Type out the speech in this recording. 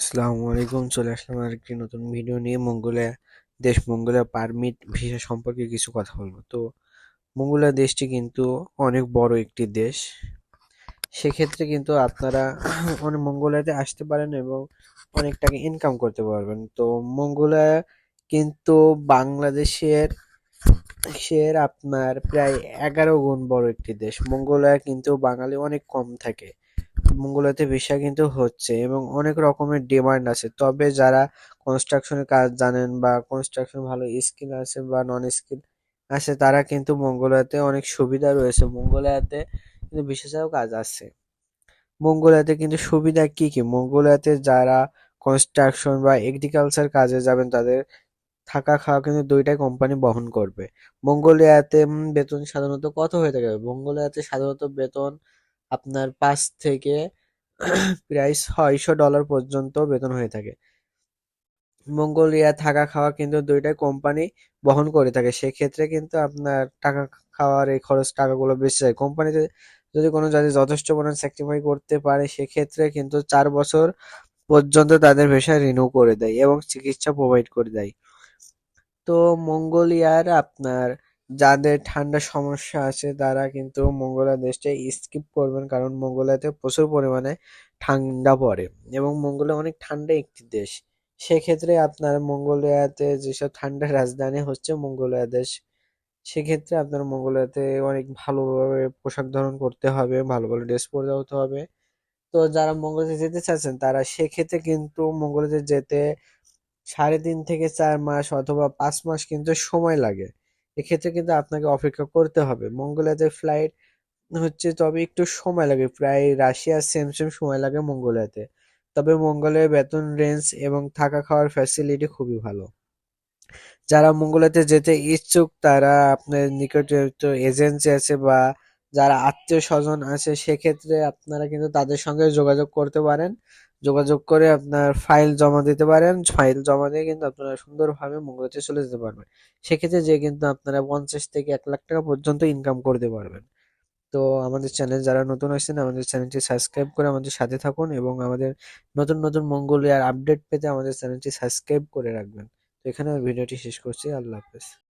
আসসালামু আলাইকুম, চলে আসলাম আর একটি নতুন ভিডিও নিয়ে। মঙ্গোলিয়া দেশ, মঙ্গোলিয়া পারমিট ভিসা সম্পর্কে কিছু কথা বলব। তো মঙ্গোলিয়া দেশটি কিন্তু অনেক বড় একটি দেশ। সেক্ষেত্রে কিন্তু আপনারা অনেক মঙ্গোলিয়াতে আসতে পারেন এবং অনেক টাকা ইনকাম করতে পারবেন। তো মঙ্গোলিয়া কিন্তু বাংলাদেশের, দেশের আপনার প্রায় এগারো গুণ বড় একটি দেশ। মঙ্গোলিয়া কিন্তু বাঙালি অনেক কম থাকে। মঙ্গোলিয়াতে ভিসা কিন্তু হচ্ছে এবং অনেক রকমের ডিমান্ড আছে। তবে যারা কনস্ট্রাকশনের কাজ জানেন বা কনস্ট্রাকশন ভালো স্কিল আছে বা নন স্কিল আছে, তারা কিন্তু মঙ্গোলিয়াতে অনেক সুবিধা রয়েছে। মঙ্গোলিয়াতে কিন্তু ছাড়াও কাজ আছে। মঙ্গোলিয়াতে কিন্তু সুবিধা কি কি? মঙ্গোলিয়াতে যারা কনস্ট্রাকশন বা এগ্রিকালচার কাজে যাবেন, তাদের থাকা খাওয়া কিন্তু দুইটাই কোম্পানি বহন করবে। মঙ্গোলিয়াতে বেতন সাধারণত কত হয়ে থাকে? মঙ্গোলিয়াতে সাধারণত বেতন আপনার পাঁচ থেকে প্রায় ছয়শো ডলার পর্যন্ত বেতন হয়ে থাকে। মঙ্গোলিয়া থাকা খাওয়া কিন্তু দুইটাই কোম্পানি বহন করে থাকে। সেক্ষেত্রে কিন্তু আপনার টাকা খাওয়ার এই খরচ টাকাগুলো বেঁচে যায়। কোম্পানিতে যদি কোনো জাতি যথেষ্ট পরিমাণ স্যাক্রিফাই করতে পারে, সেক্ষেত্রে কিন্তু চার বছর পর্যন্ত তাদের ভিসা রিনিউ করে দেয় এবং চিকিৎসা প্রোভাইড করে দেয়। তো মঙ্গোলিয়ার আপনার যাদের ঠান্ডার সমস্যা আছে, তারা কিন্তু মঙ্গোলিয়া দেশটা স্কিপ করবেন কারণ মঙ্গোলিয়াতে প্রচুর পরিমাণে ঠান্ডা পড়ে এবং মঙ্গোলিয়া অনেক ঠান্ডা একটি দেশ। সেক্ষেত্রে আপনার মঙ্গোলিয়াতে যেসব ঠান্ডার রাজধানী হচ্ছে মঙ্গোলিয়া দেশ, সেক্ষেত্রে আপনার মঙ্গোলিয়াতে অনেক ভালোভাবে পোশাক ধারণ করতে হবে, ভালো ভালো ড্রেস পরে হতে হবে। তো যারা মঙ্গোলিয়াতে যেতে চাচ্ছেন, তারা সেক্ষেত্রে কিন্তু মঙ্গোলিয়াতে যেতে সাড়ে তিন থেকে চার মাস অথবা পাঁচ মাস কিন্তু সময় লাগে। এক্ষেত্রে কিন্তু আপনাকে অপেক্ষা করতে হবে। মঙ্গোলিয়াতে ফ্লাইট হচ্ছে তবে একটু সময় লাগে। প্রায় রাশিয়ার সেম সেম সময় লাগে মঙ্গোলিয়াতে। তবে মঙ্গলের বেতন রেঞ্জ এবং থাকা খাওয়ার ফ্যাসিলিটি খুবই ভালো। যারা মঙ্গোলিয়াতে যেতে ইচ্ছুক, তারা আপনার নিকটে এজেন্সি আছে বা যারা আত্মীয় স্বজন আছে, সেক্ষেত্রে আপনারা কিন্তু তাদের সঙ্গে যোগাযোগ করতে পারেন। যোগাযোগ করে আপনার ফাইল জমা দিতে পারেন। ফাইল জমা দিয়ে কিন্তু আপনারা সুন্দরভাবে মঙ্গোলিয়াতে চলে যেতে পারবেন। সেক্ষেত্রে যে কিন্তু আপনারা পঞ্চাশ থেকে এক লাখ টাকা পর্যন্ত ইনকাম করতে পারবেন। তো আমাদের চ্যানেল যারা নতুন আসছেন, আমাদের চ্যানেলটি সাবস্ক্রাইব করে আমাদের সাথে থাকুন এবং আমাদের নতুন নতুন মঙ্গোলিয়ার আপডেট পেতে আমাদের চ্যানেলটি সাবস্ক্রাইব করে রাখবেন। তো এখানে ভিডিওটি শেষ করছি। আল্লাহ হাফেজ।